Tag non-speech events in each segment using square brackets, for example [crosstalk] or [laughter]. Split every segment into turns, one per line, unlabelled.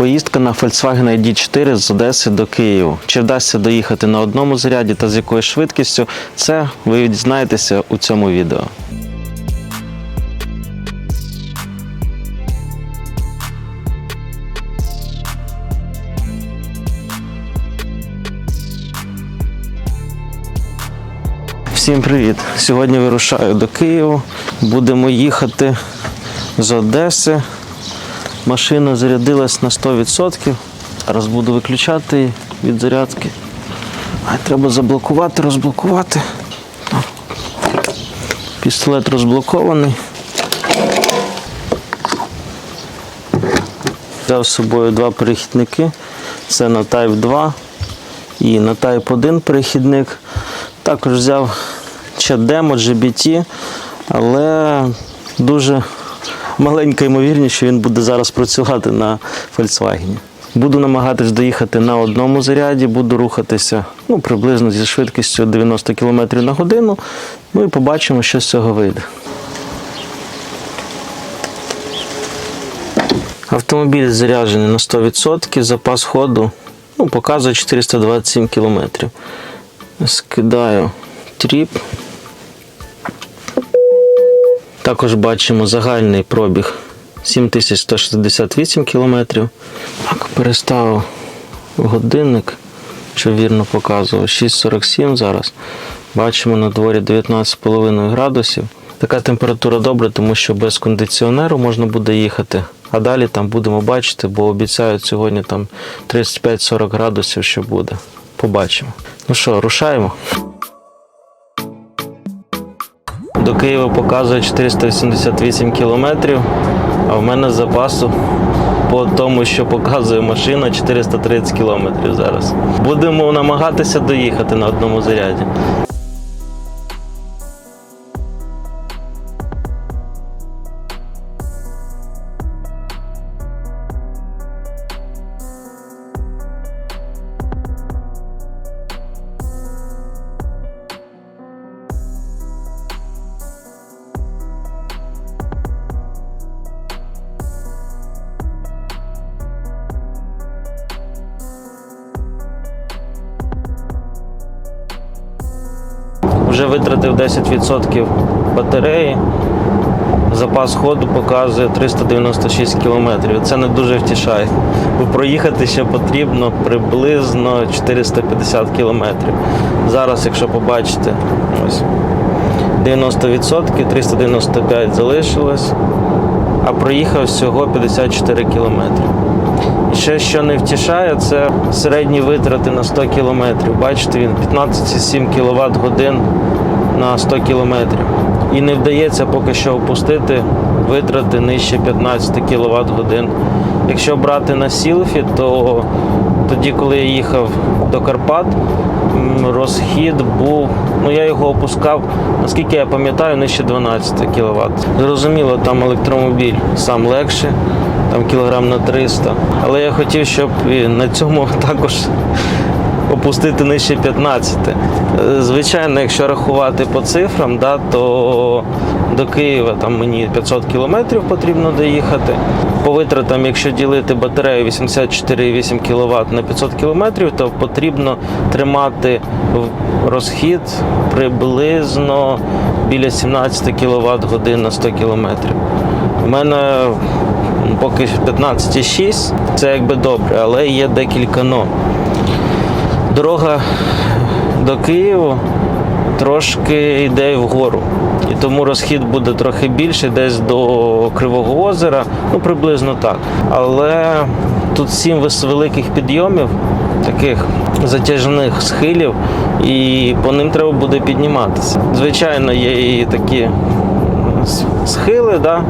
Поїздка на Volkswagen ID4 з Одеси до Києва. Чи вдасться доїхати на одному заряді та з якою швидкістю, це ви дізнаєтеся у цьому відео. Всім привіт! Сьогодні вирушаю до Києва. Будемо їхати з Одеси. Машина зарядилась на 100%. Зараз буду виключати її від зарядки. А треба заблокувати, розблокувати. Пістолет розблокований. Взяв з собою два перехідники. Це на Type 2 і на Type 1 перехідник. Також взяв чадемо GBT, але дуже маленька ймовірність, що він буде зараз працювати на Volkswagen. Буду намагатись доїхати на одному заряді, буду рухатися ну, приблизно зі швидкістю 90 км на годину. Ну і побачимо, що з цього вийде. Автомобіль заряджений на 100%, запас ходу ну, показує 427 км. Скидаю тріп. Також бачимо загальний пробіг 7168 км. Так, переставив годинник, що вірно показував. 6.47 зараз. Бачимо на дворі 19,5 градусів. Така температура добра, тому що без кондиціонеру можна буде їхати. А далі там будемо бачити, бо обіцяють сьогодні там 35-40 градусів, що буде. Побачимо. Ну що, рушаємо. До Києва показує 488 кілометрів, а в мене запасу по тому, що показує машина 430 кілометрів зараз. Будемо намагатися доїхати на одному заряді. Витратив 10% батареї. Запас ходу показує 396 кілометрів. Це не дуже втішає. Бо проїхати ще потрібно приблизно 450 кілометрів. Зараз, якщо побачите, ось 90%, 395 залишилось, а проїхав всього 54 кілометри. Ще що не втішає, це середні витрати на 100 кілометрів. Бачите, він 15,7 кВт годин на 100 кілометрів. І не вдається поки що опустити витрати нижче 15 кВт годин. Якщо брати на сілфі, то тоді, коли я їхав до Карпат, розхід був, ну я його опускав, наскільки я пам'ятаю, нижче 12 кВт. Зрозуміло, там електромобіль сам легше, там кілограм на 300. Але я хотів, щоб і на цьому [laughs] також опустити нижче 15. Е, Звичайно, якщо рахувати по цифрам, да, то до Києва там мені 500 кілометрів потрібно доїхати. По витратам, якщо ділити батарею 84,8 кВт на 500 кілометрів, то потрібно тримати розхід приблизно біля 17 кВт годин на 100 кілометрів. У мене поки що 15,6, це якби добре, але є декілька но. Дорога до Києва трошки йде вгору. І тому розхід буде трохи більший, десь до Кривого озера, ну приблизно так. Але тут сім великих підйомів, таких затяжних схилів, і по ним треба буде підніматися. Звичайно, є і такі схили, да,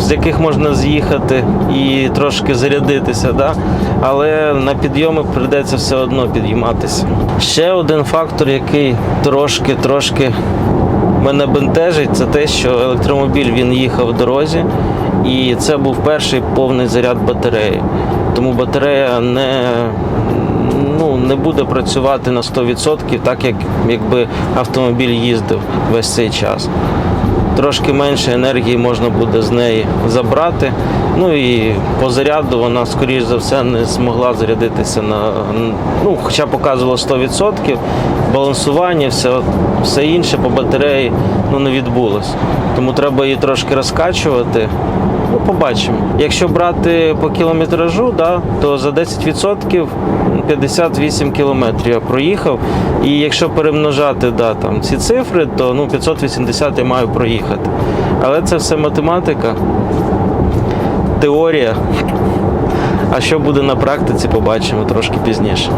з яких можна з'їхати і трошки зарядитися, да? але на підйоми прийдеться все одно підійматися. Ще один фактор, який трошки-трошки мене бентежить, це те, що електромобіль він їхав в дорозі, і це був перший повний заряд батареї. Тому батарея не, ну, не буде працювати на 100%, так як якби автомобіль їздив весь цей час. Трошки менше енергії можна буде з неї забрати. Ну і по заряду вона, скоріш за все, не змогла зарядитися на ну, хоча показувало 100%, балансування, все, все інше по батареї ну, не відбулося. Тому треба її трошки розкачувати. Побачимо. Якщо брати по кілометражу, да, то за 10% 58 кілометрів я проїхав. І якщо перемножати да, там, ці цифри, то ну, 580 я маю проїхати. Але це все математика, теорія. А що буде на практиці, побачимо трошки пізніше.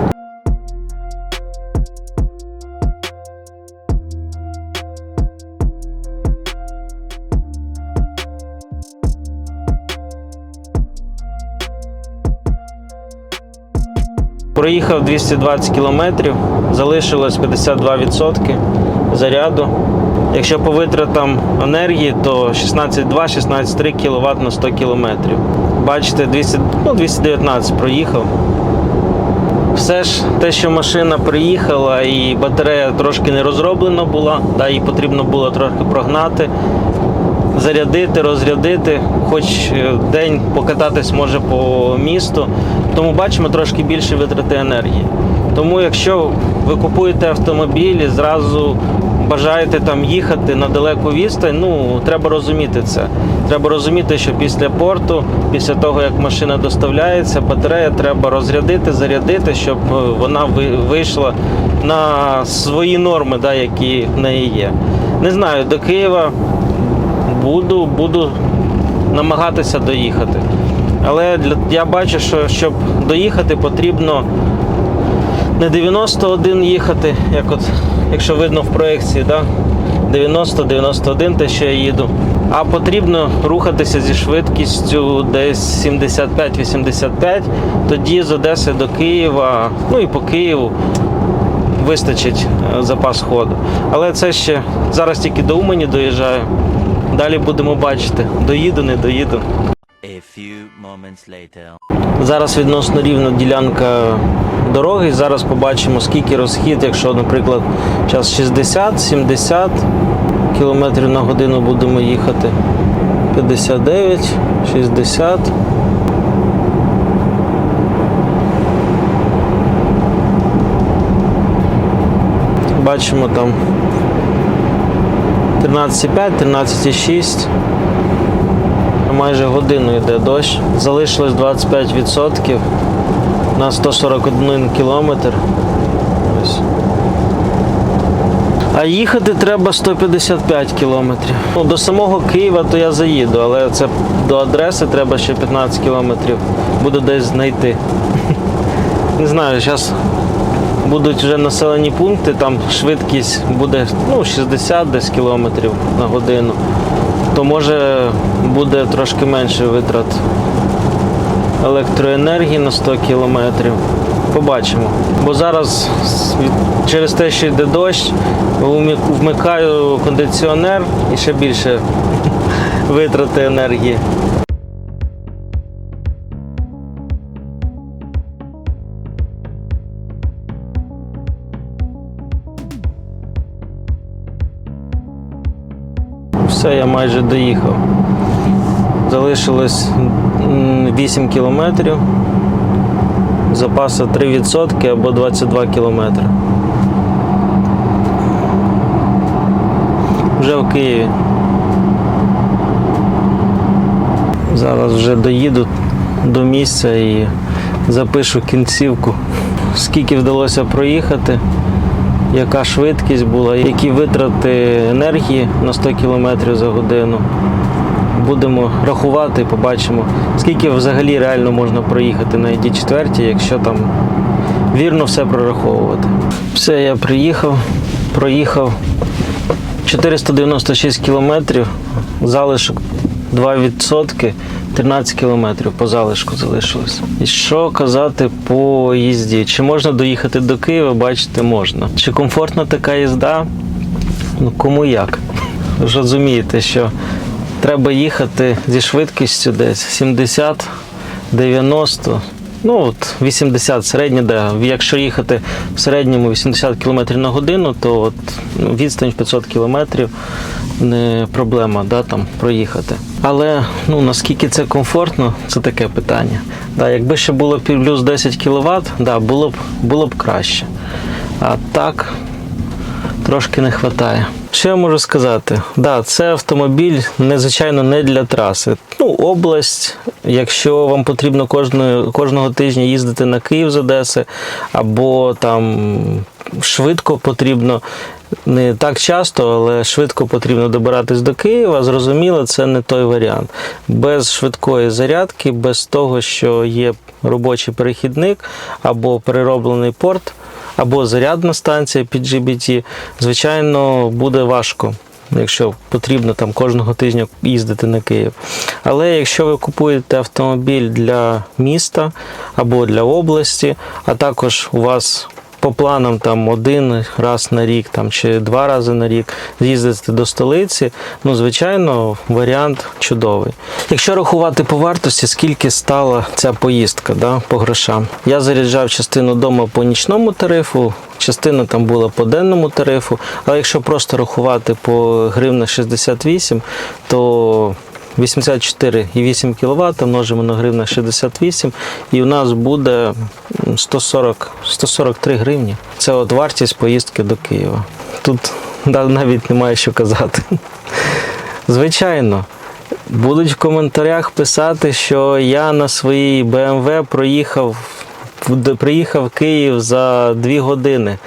Проїхав 220 кілометрів, залишилось 52% заряду. Якщо по витратам енергії, то 16,2-16,3 кВт на 100 кілометрів. Бачите, 200, ну, 219 проїхав. Все ж те, що машина приїхала і батарея трошки не розроблена була, да, її потрібно було трохи прогнати, зарядити, розрядити, хоч е, день покататись може по місту. Тому бачимо трошки більше витрати енергії. Тому якщо ви купуєте автомобіль і зразу бажаєте там їхати на далеку відстань, ну треба розуміти це. Треба розуміти, що після порту, після того як машина доставляється, батарея треба розрядити, зарядити, щоб е, вона ви- вийшла на свої норми, да, які в неї є. Не знаю, до Києва буду, буду намагатися доїхати. Але для, я бачу, що щоб доїхати, потрібно не 91 їхати, як от, якщо видно в проєкції, да? 90-91 те, що я їду. А потрібно рухатися зі швидкістю десь 75-85, тоді з Одеси до Києва, ну і по Києву вистачить е, запас ходу. Але це ще зараз тільки до Умані доїжджаю. Далі будемо бачити, доїду, не доїду.
A few moments later.
Зараз відносно рівна ділянка дороги. Зараз побачимо, скільки розхід, якщо, наприклад, час 60-70 км на годину будемо їхати. 59, 60. Бачимо там 13,5, 13,6. Майже годину йде дощ. Залишилось 25% на 141 кілометр. А їхати треба 155 кілометрів. Ну, до самого Києва то я заїду, але це до адреси треба ще 15 кілометрів. Буду десь знайти. [laughs] Не знаю, зараз будуть вже населені пункти, там швидкість буде ну, 60 десь кілометрів на годину, то може буде трошки менше витрат електроенергії на 100 кілометрів. Побачимо. Бо зараз через те, що йде дощ, вмикаю кондиціонер і ще більше [laughs] витрати енергії. Все, я майже доїхав. Залишилось 8 кілометрів. Запаса 3% або 22 кілометри. Вже в Києві. Зараз вже доїду до місця і запишу кінцівку. Скільки вдалося проїхати, яка швидкість була, які витрати енергії на 100 км за годину. Будемо рахувати побачимо, скільки взагалі реально можна проїхати на id 4 якщо там вірно все прораховувати. Все, я приїхав, проїхав 496 кілометрів, залишок 2%, 13 кілометрів по залишку залишилось. І що казати по їзді? Чи можна доїхати до Києва? Бачите, можна. Чи комфортна така їзда? Ну кому як. Ви ж розумієте, що треба їхати зі швидкістю десь 70, 90. Ну от 80 середня, да. Якщо їхати в середньому 80 км на годину, то от, ну, відстань в 500 км не проблема да, там, проїхати. Але ну, наскільки це комфортно, це таке питання. Да, якби ще було плюс 10 кВт, да, було б, було б краще. А так трошки не вистачає. Що я можу сказати? Да, це автомобіль незвичайно не для траси. Ну, область, якщо вам потрібно кожного, кожного тижня їздити на Київ з Одеси, або там швидко потрібно. Не так часто, але швидко потрібно добиратись до Києва. Зрозуміло, це не той варіант. Без швидкої зарядки, без того, що є робочий перехідник або перероблений порт, або зарядна станція під GBT, звичайно, буде важко. Якщо потрібно там кожного тижня їздити на Київ. Але якщо ви купуєте автомобіль для міста або для області, а також у вас по планам там один раз на рік там, чи два рази на рік з'їздити до столиці, ну, звичайно, варіант чудовий. Якщо рахувати по вартості, скільки стала ця поїздка да, по грошам. Я заряджав частину вдома по нічному тарифу, частина там була по денному тарифу, але якщо просто рахувати по гривна 68, то 84,8 кВт множимо на гривна 68 і у нас буде 140, 143 гривні. Це от вартість поїздки до Києва. Тут навіть немає що казати. Звичайно, будуть в коментарях писати, що я на своїй BMW проїхав, приїхав в Київ за 2 години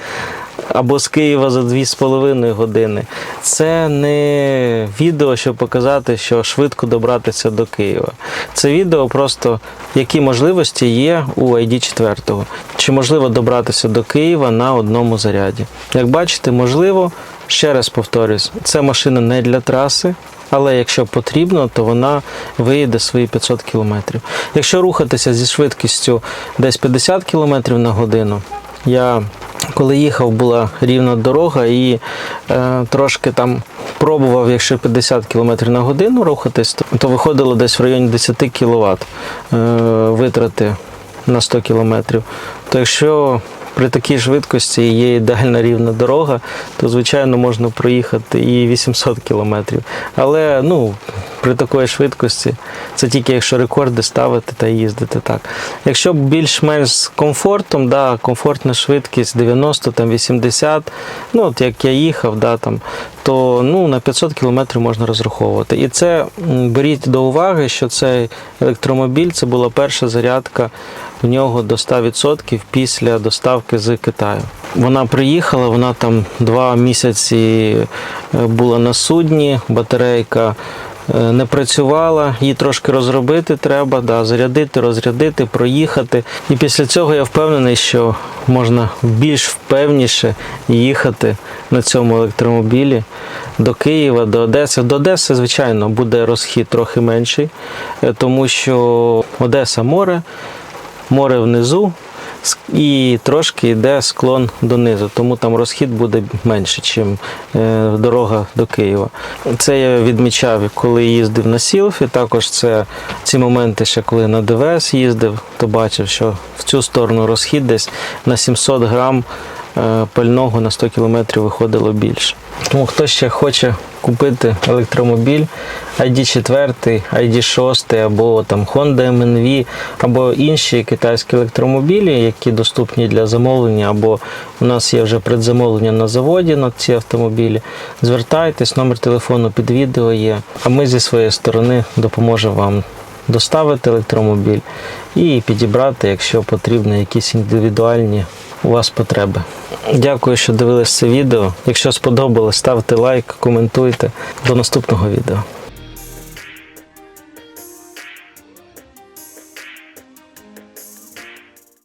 або з Києва за 2,5 години. Це не відео, щоб показати, що швидко добратися до Києва. Це відео просто, які можливості є у ID 4. Чи можливо добратися до Києва на одному заряді. Як бачите, можливо, ще раз повторюсь, це машина не для траси. Але якщо потрібно, то вона виїде свої 500 км. Якщо рухатися зі швидкістю десь 50 км на годину, я коли їхав, була рівна дорога і е, трошки там пробував, якщо 50 км на годину рухатись, то, то виходило десь в районі 10 кВт е, витрати на 100 км. То якщо при такій швидкості є ідеальна рівна дорога, то звичайно можна проїхати і 800 кілометрів. Але ну, при такої швидкості це тільки якщо рекорди ставити та їздити так. Якщо більш-менш з комфортом, да, комфортна швидкість 90 там 80, ну от як я їхав, да, там, то ну, на 500 кілометрів можна розраховувати. І це беріть до уваги, що цей електромобіль це була перша зарядка в нього до 100% після доставки з Китаю. Вона приїхала, вона там два місяці е, була на судні, батарейка не працювала, її трошки розробити треба, да, зарядити, розрядити, проїхати. І після цього я впевнений, що можна більш впевніше їхати на цьому електромобілі до Києва, до Одеси. До Одеси, звичайно, буде розхід трохи менший, е, тому що Одеса море, море внизу. І трошки йде склон донизу, тому там розхід буде менше, ніж дорога до Києва. Це я відмічав, коли їздив на Сілфі. Також це ці моменти, ще коли на ДВС їздив, то бачив, що в цю сторону розхід десь на 700 грам е, пального на 100 км виходило більше. Тому хто ще хоче купити електромобіль ID 4, ID 6 або там Honda MNV, або інші китайські електромобілі, які доступні для замовлення, або у нас є вже предзамовлення на заводі на ці автомобілі. Звертайтесь, номер телефону під відео є. А ми зі своєї сторони допоможемо вам доставити електромобіль і підібрати, якщо потрібно, якісь індивідуальні у вас потреби. Дякую, що дивились це відео. Якщо сподобалось, ставте лайк, коментуйте. До наступного відео.